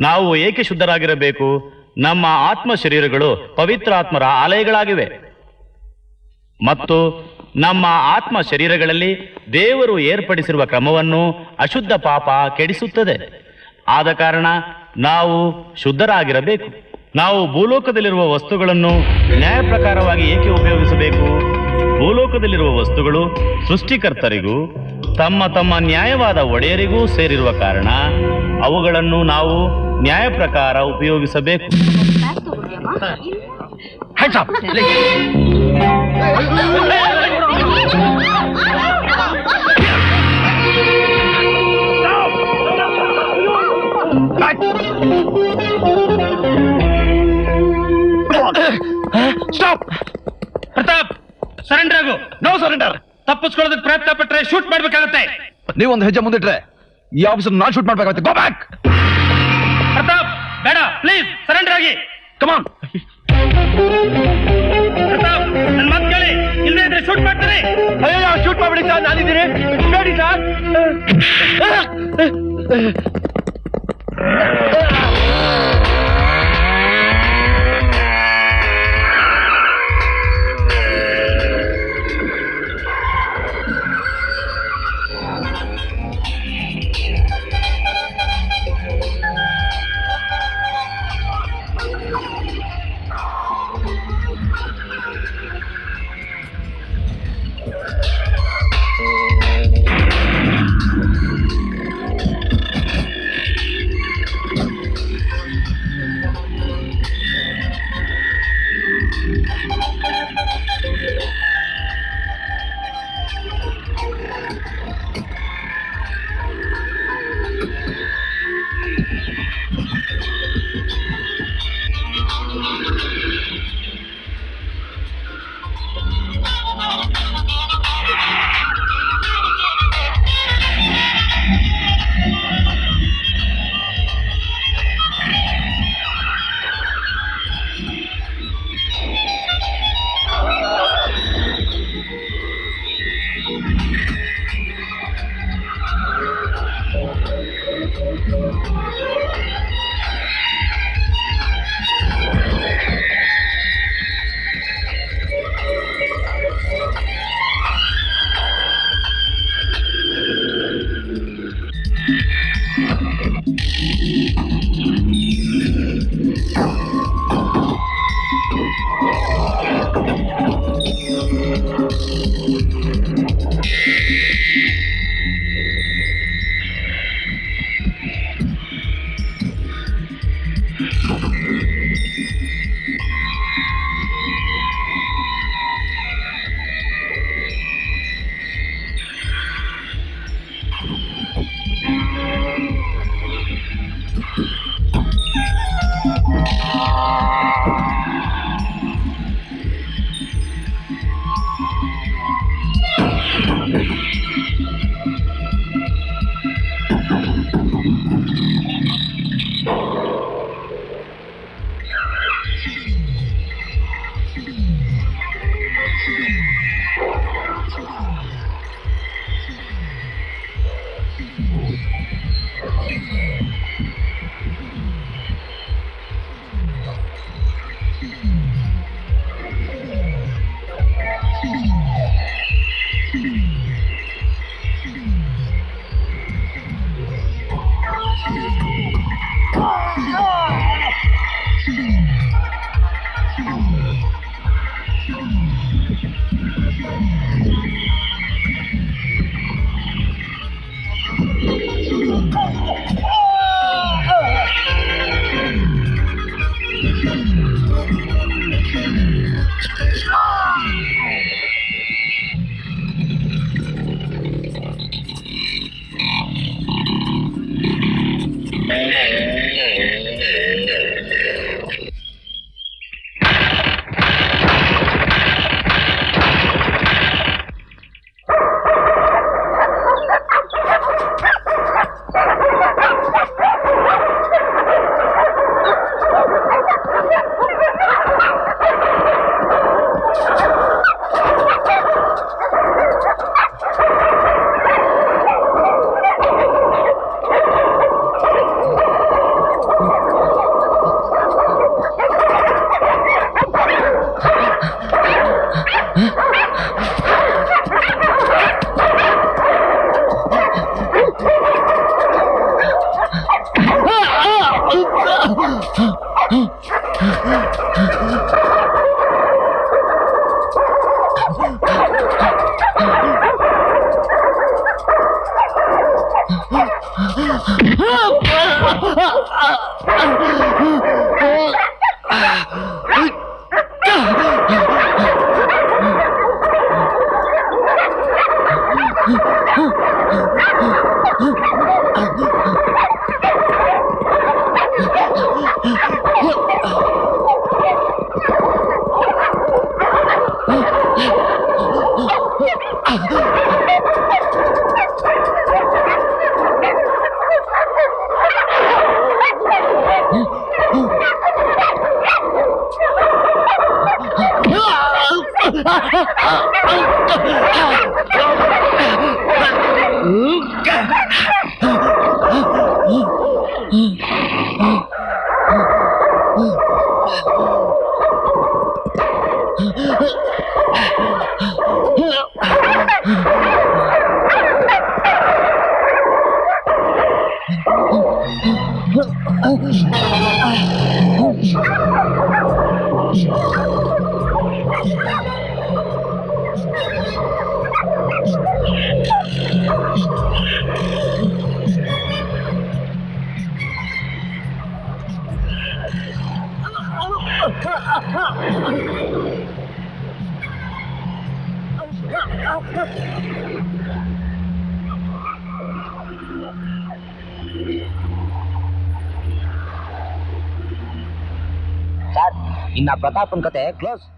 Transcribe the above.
ನಾವು ಏಕೆ ಶುದ್ಧರಾಗಿರಬೇಕು? ನಮ್ಮ ಆತ್ಮ ಶರೀರಗಳು ಪವಿತ್ರಾತ್ಮರ ಆಲಯಗಳಾಗಿವೆ. ಮತ್ತು ನಮ್ಮ ಆತ್ಮ ಶರೀರಗಳಲ್ಲಿ ದೇವರು ಏರ್ಪಡಿಸಿರುವ ಕ್ರಮವನ್ನು ಅಶುದ್ಧ ಪಾಪ ಕೆಡಿಸುತ್ತದೆ. ಆದ ಕಾರಣ ನಾವು ಶುದ್ಧರಾಗಿರಬೇಕು. ನಾವು ಭೂಲೋಕದಲ್ಲಿರುವ ವಸ್ತುಗಳನ್ನು ನ್ಯಾಯ ಪ್ರಕಾರವಾಗಿ ಏಕೆ ಉಪಯೋಗಿಸಬೇಕು? ಭೂಲೋಕದಲ್ಲಿರುವ ವಸ್ತುಗಳು ಸೃಷ್ಟಿಕರ್ತರಿಗೂ, ತಮ್ಮ ತಮ್ಮ ನ್ಯಾಯವಾದ ಒಡೆಯರಿಗೂ ಸೇರಿರುವ ಕಾರಣ ಅವುಗಳನ್ನು ನಾವು ನ್ಯಾಯ ಪ್ರಕಾರ ಉಪಯೋಗಿಸಬೇಕು ಸ್ಟಾಪ್ ಪ್ರತಾಪ್ ಸರೆಂಡರ್ ಆಗು ನೋ ಸರೆಂಡರ್ ತಪ್ಪಿಸ್ಕೊಳ್ಳೋದಕ್ಕೆ ಪ್ರಯತ್ನ ಪಟ್ರೆ ಶೂಟ್ ಮಾಡ್ಬೇಕಾಗತ್ತೆ ನೀವೊಂದು ಹೆಜ್ಜೆ ಮುಂದಿಟ್ರೆ ಈ ಆಫೀಸರ್ ನಾನ್ ಶೂಟ್ ಮಾಡ್ಬೇಕಾಗುತ್ತೆ ಗೋ ಬ್ಯಾಕ್ ಪ್ರತಾಪ್ ಬೇಡ ಪ್ಲೀಸ್ ಸರೆಂಡರ್ ಆಗಿ. ಕಮಾನ್ ಪ್ರತಾಪ್ ನನ್ ಮಾತು ಕೇಳಿ. ಇಲ್ಲದೆ ಇದ್ರೆ ಶೂಟ್ ಮಾಡ್ತಾರೆ? ಅಯ್ಯೋ ಶೂಟ್ ಮಾಡ್ಬಿಡಿ ಸರ್ ನಾನಿದ್ದೀನಿ. ನೋಡಿ sir. Thank you. yeah. Oh, Sat, inap kata pun ke teh, close.